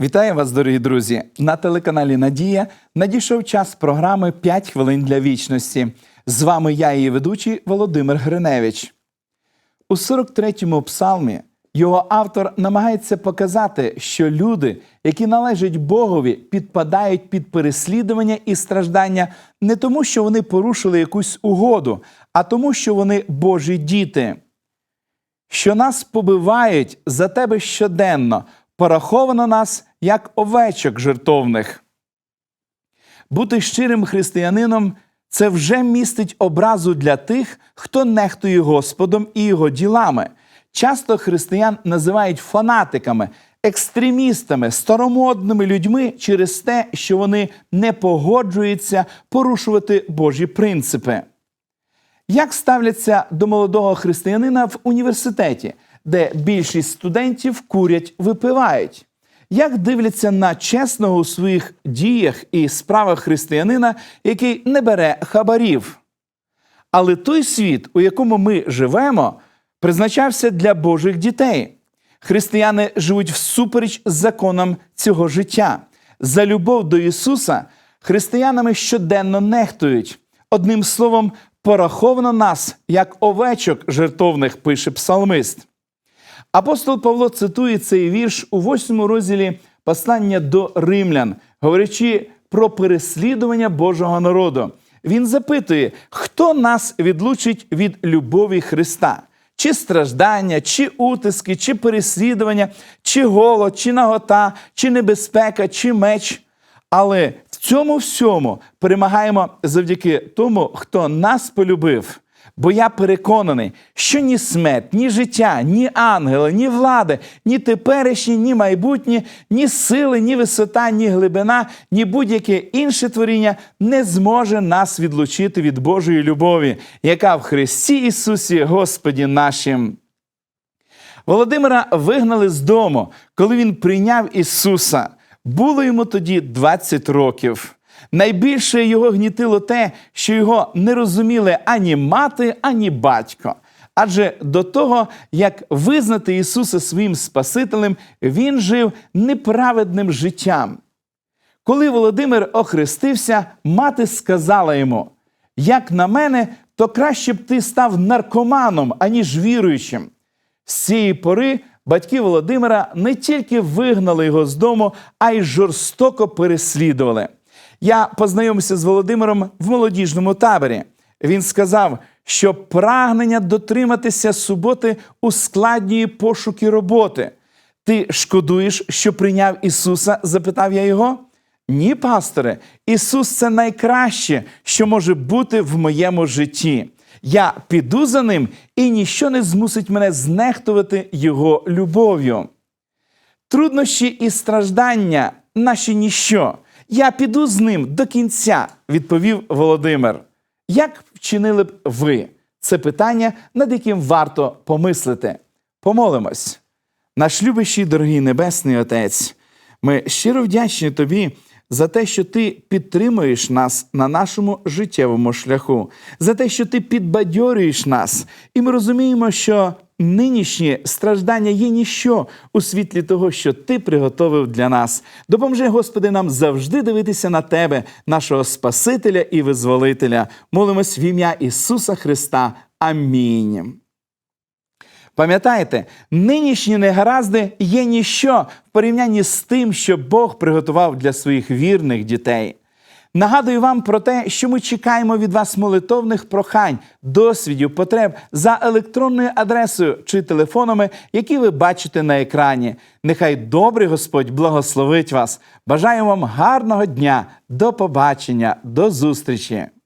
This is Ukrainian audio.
Вітаю вас, дорогі друзі! На телеканалі Надія надійшов час програми «5 хвилин для вічності. З вами я, її ведучий Володимир Гриневич. У 43-му псалмі його автор намагається показати, що люди, які належать Богові, підпадають під переслідування і страждання не тому, що вони порушили якусь угоду, а тому, що вони Божі діти що нас побивають за тебе щоденно, пораховано нас як овечок жертовних. Бути щирим християнином це вже містить образу для тих, хто нехтує Господом і його ділами. Часто християн називають фанатиками, екстремістами, старомодними людьми через те, що вони не погоджуються порушувати Божі принципи. Як ставляться до молодого християнина в університеті, де більшість студентів курять, випивають? Як дивляться на чесного у своїх діях і справах християнина, який не бере хабарів? Але той світ, у якому ми живемо, призначався для Божих дітей. Християни живуть всупереч законам цього життя. За любов до Ісуса християнами щоденно нехтують. Одним словом, пораховано нас як овечок жертовних, пише псалмист. Апостол Павло цитує цей вірш у восьмому розділі послання до римлян, говорячи про переслідування Божого народу. Він запитує, хто нас відлучить від любові Христа? Чи страждання, чи утиски, чи переслідування, чи голод, чи нагота, чи небезпека, чи меч. Але в цьому всьому перемагаємо завдяки тому, хто нас полюбив. Бо я переконаний, що ні смерть, ні життя, ні ангели, ні влади, ні теперішні, ні майбутні, ні сили, ні висота, ні глибина, ні будь-яке інше творіння не зможе нас відлучити від Божої любові, яка в Христі Ісусі Господі нашим. Володимира вигнали з дому, коли він прийняв Ісуса. Було йому тоді 20 років. Найбільше його гнітило те, що його не розуміли ані мати, ані батько. Адже до того, як визнати Ісуса своїм Спасителем, він жив неправедним життям. Коли Володимир охрестився, мати сказала йому: Як на мене, то краще б ти став наркоманом, аніж віруючим. З цієї пори батьки Володимира не тільки вигнали його з дому, а й жорстоко переслідували. Я познайомився з Володимиром в молодіжному таборі. Він сказав, що прагнення дотриматися суботи ускладнює пошуки роботи. Ти шкодуєш, що прийняв Ісуса? запитав я його. Ні, пасторе, Ісус це найкраще, що може бути в моєму житті. Я піду за ним, і ніщо не змусить мене знехтувати Його любов'ю. Труднощі і страждання наші ніщо. Я піду з ним до кінця, відповів Володимир. Як вчинили б ви? Це питання, над яким варто помислити. Помолимось. Наш любящий, дорогий Небесний Отець, ми щиро вдячні Тобі за те, що Ти підтримуєш нас на нашому життєвому шляху, за те, що Ти підбадьорюєш нас, і ми розуміємо, що нинішні страждання є ніщо у світлі того, що Ти приготовив для нас. Допоможи, Господи, нам завжди дивитися на Тебе, нашого Спасителя і Визволителя. Молимось в ім'я Ісуса Христа. Амінь. Пам'ятаєте, нинішні негаразди є ніщо в порівнянні з тим, що Бог приготував для своїх вірних дітей. Нагадую вам про те, що ми чекаємо від вас молитовних прохань, досвідів, потреб за електронною адресою чи телефонами, які ви бачите на екрані. Нехай добрий Господь благословить вас. Бажаю вам гарного дня, до побачення, до зустрічі!